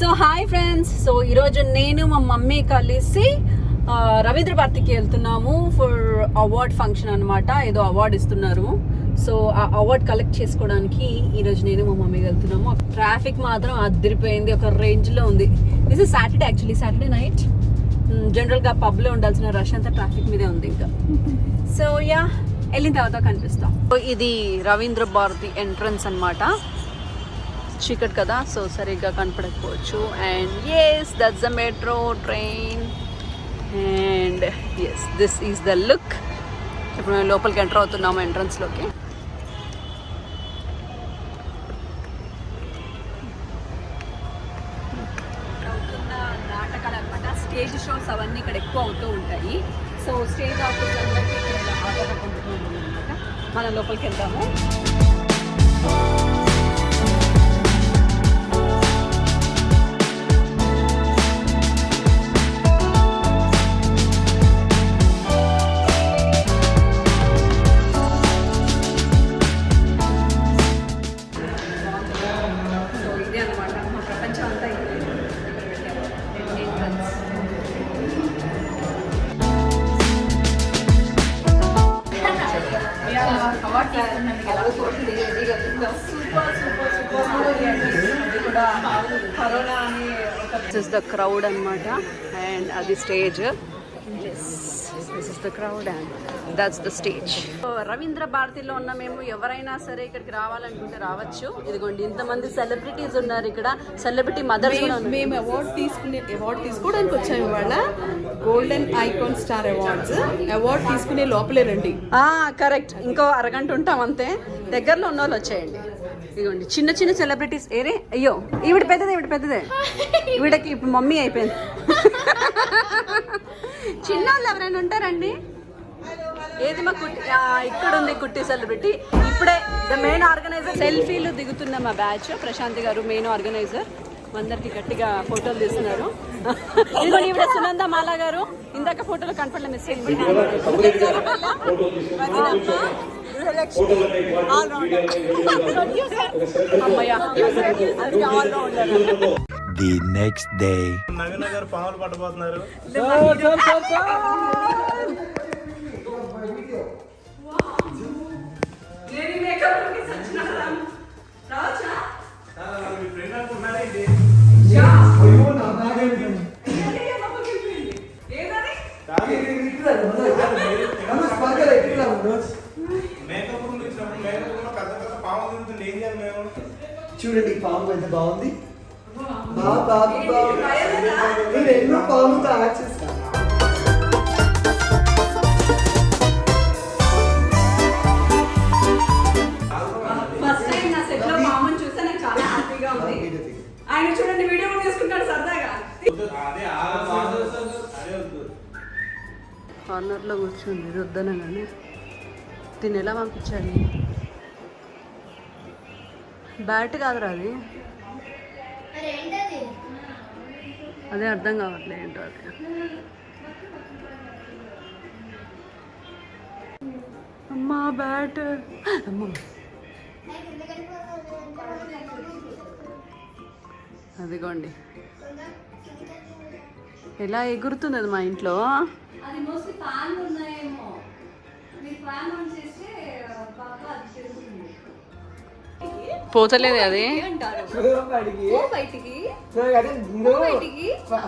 So hi friends so ఈరోజు నేను మా మమ్మీ కలిసి రవీంద్ర భారతికి వెళ్తున్నాము ఫర్ అవార్డ్ ఫంక్షన్ అనమాట ఏదో అవార్డ్ ఇస్తున్నారు. సో ఆ అవార్డ్ కలెక్ట్ చేసుకోవడానికి ఈరోజు నేను మా మమ్మీ వెళ్తున్నాము. ట్రాఫిక్ మాత్రం అదిరిపోయింది. ఒక రేంజ్లో ఉంది. This is Saturday actually Saturday night జనరల్గా పబ్లో ఉండాల్సిన రష్ అంతా ట్రాఫిక్ మీదే ఉంది ఇంకా. సో యా వెళ్ళిన తర్వాత కనిపిస్తాం. ఇది రవీంద్ర భారతి ఎంట్రన్స్ అనమాట చీకటి కదా సో సరిగ్గా కనపడకపోవచ్చు. And yes that's the metro train and yes this is the look ఇప్పుడు మేము లోపలికి ఎంటర్ అవుతున్నాము ఎంట్రన్స్లోకి అవుతున్న నాటకాలు అనమాట స్టేజ్ షోస్ అవన్నీ ఇక్కడ ఎక్కువ అవుతూ ఉంటాయి. సో స్టేజ్ ఆఫీస్ అందరికీ ఆదరణ పొందుతూ ఉంటుంది అనమాట మనం లోపలికి వెళ్దాము. దిస్ ద క్రౌడ్ అనమాట అండ్ అది stage this is the crowd and that's the stage Ravindra భారతిలో ఉన్న మేము ఎవరైనా సరే ఇక్కడికి రావాలనుకుంటే రావచ్చు. ఇదిగోండి ఇంతమంది సెలబ్రిటీస్ ఉన్నారు ఇక్కడ. సెలబ్రిటీ మదర్స్ మేము అవార్డ్ తీసుకునే అవార్డ్ తీసుకోవడానికి వచ్చాము ఇవాళ. Golden icon star awards award తీసుకునే లోపలే రండి. కరెక్ట్ ఇంకో అరగంట ఉంటాం అంతే. దగ్గరలో ఉన్న వాళ్ళు వచ్చేయండి. ఇదిగోండి చిన్న చిన్న సెలబ్రిటీస్ ఏరే అయ్యో ఈవిడ పెద్దదే ఈవిడ పెద్దదే. ఈవిడకి ఇప్పుడు మమ్మీ అయిపోయింది. చిన్న వాళ్ళు ఎవరైనా ఉంటారండి? ఏది మా కుట్టి ఇక్కడ ఉంది కుట్టి సెలబ్రిటీ ఇప్పుడే ద మెయిన్ ఆర్గనైజర్ సెల్ఫీలు దిగుతున్న మా బ్యాచ్ ప్రశాంతి గారు మెయిన్ ఆర్గనైజర్ అందరికి గట్టిగా ఫోటోలు తీస్తున్నారు. ఇదిగోండి ఈవిడ సునంద మాలా గారు. ఇందాక ఫోటోలు కనపడలే మిస్ అయింది. అమ్మయ్య the next day. నవీన గారు పాములు పట్టబోతున్నారు. మీ ఫ్రెండ్ అనుకుంటున్నారా ఇది మేము చూడండి పాము ఎంత బాగుంది. బాగా బాగా బాగుంది నేను ఎన్నో పాముతో యాడ్ చేస్తాను ఉంది. ఆయన చూడండి వీడియో కూడా తీసుకుంటాడు సరదాగా. అదే ఆ అదే వద్దు. కార్నర్లో కూర్చుంది దీన్ని ఎలా పంపించాలి? బ్యాట్ కాదురా అది. అదే అర్థం కావట్లేదు ఏంటో అది. అమ్మా బ్యాట్ అమ్మా. అదిగోండి. ఎలా ఎగురుతుంది అది మా ఇంట్లో? అది మోస్ట్లీ ఫ్యాన్ ఉన్నాయేమో. మీరు ఫ్యాన్ ఆన్ చేస్తే పోతలేదు అది.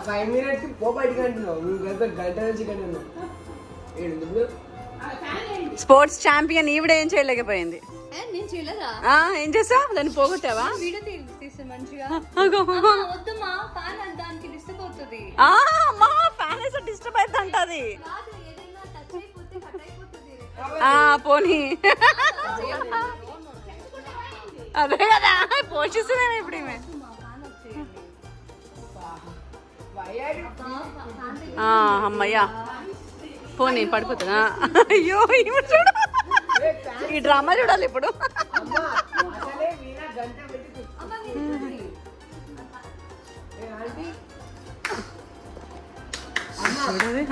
ఫైవ్ మినిట్స్ పో బయటికి అంటున్నావు. గంట నుంచి స్పోర్ట్స్ ఛాంపియన్ ఈవిడ ఏం చేయలేకపోయింది. ఏ, చేసావు? దాన్ని పోగొట్టావా? ఫ్యాన్ డిస్టర్బ్ అమ్మా అదే కదా. పోషిస్తున్నాను ఇప్పుడు ఈమె? అమ్మయ్యా. పోనీ పడిపోతున్నా. అయ్యో ఈమె చూడు. ఈ డ్రామా చూడాలి ఇప్పుడు. అసలే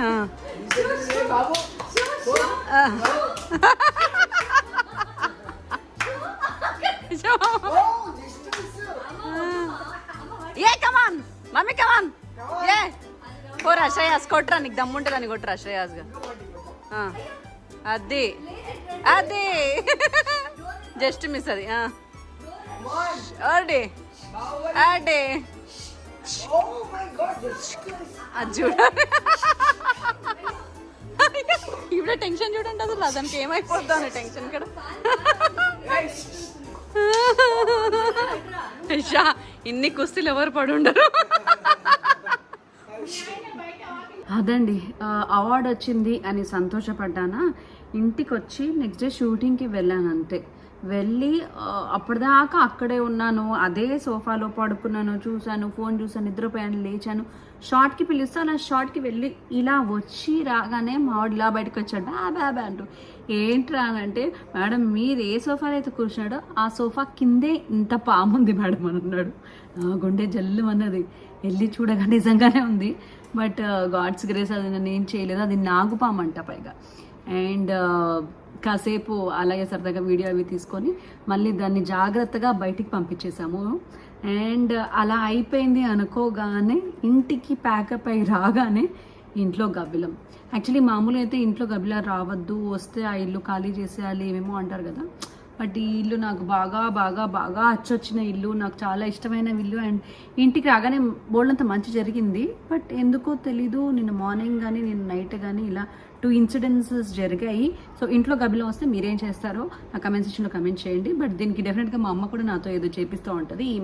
కోరా అశ్రయాస్ కొట్రా నీకు దమ్ముంటే దాన్ని కొట్రా అశ్రయాస్గా అది అది. జస్ట్ మిస్ అది ఆ. అడే అడే అది చూడ. ఇప్పుడు టెన్షన్ చూడండి అసలు అతనికి ఏమైపోద్దా టెన్షన్ కూడా షా ఇన్ని కుస్తీలు ఎవరు పడి ఉండరు అదండి. అవార్డు వచ్చింది అని సంతోషపడ్డానా? ఇంటికి వచ్చి నెక్స్ట్ డే షూటింగ్కి వెళ్ళాను అంతే వెళ్ళి అప్పటిదాకా అక్కడే ఉన్నాను. అదే సోఫాలో పడుకున్నాను చూశాను ఫోన్ చూసాను నిద్రపోయాను లేచాను. షార్ట్కి పిలుస్తే అలా షార్ట్కి వెళ్ళి ఇలా వచ్చి రాగానే మావాడు ఇలా బయటకు వచ్చాడు. బా బా బా అంటూ. ఏంట్రా అని అంటే మేడం మీరు ఏ సోఫాలో అయితే కూర్చున్నాడో ఆ సోఫా కిందే ఇంత పాముంది మేడం అని అన్నాడు. నా గుండె జల్లు అన్నది వెళ్ళి చూడగా నిజంగానే ఉంది. బట్ గాడ్స్ గ్రేస్ అది నన్ను ఏం చేయలేదు. అది నాగుపామంట పైగా. అండ్ uh, కాసేపు అలాగే సరదాగా వీడియో అవి తీసుకొని మళ్ళీ దాన్ని జాగ్రత్తగా బయటికి పంపించేసాము అండ్ అలా అయిపోయింది అనుకోగానే ఇంటికి ప్యాకప్ అయి రాగానే ఇంట్లో గబ్బిలం. యాక్చువల్లీ మామూలు అయితే ఇంట్లో గబ్బిలం రావద్దు వస్తే ఆ ఇల్లు ఖాళీ చేసేయాలి ఏమేమో అంటారు కదా. బట్ ఈ ఇల్లు నాకు బాగా బాగా బాగా అచ్చొచ్చిన ఇల్లు. నాకు చాలా ఇష్టమైన ఇల్లు. అండ్ ఇంటికి రాగానే బోల్డంత మంచి జరిగింది. బట్ ఎందుకో తెలీదు. నిన్న మార్నింగ్ కానీ నిన్న నైట్ కానీ ఇలా టూ ఇన్సిడెన్సెస్ జరిగాయి. సో ఇంట్లో గబిలో వస్తే మీరేం చేస్తారో నా కమెంట్ సెక్షన్లో కమెంట్ చేయండి. బట్ దీనికి డెఫినెట్గా మా అమ్మ కూడా నాతో ఏదో చేపిస్తూ ఉంటుంది. ఈ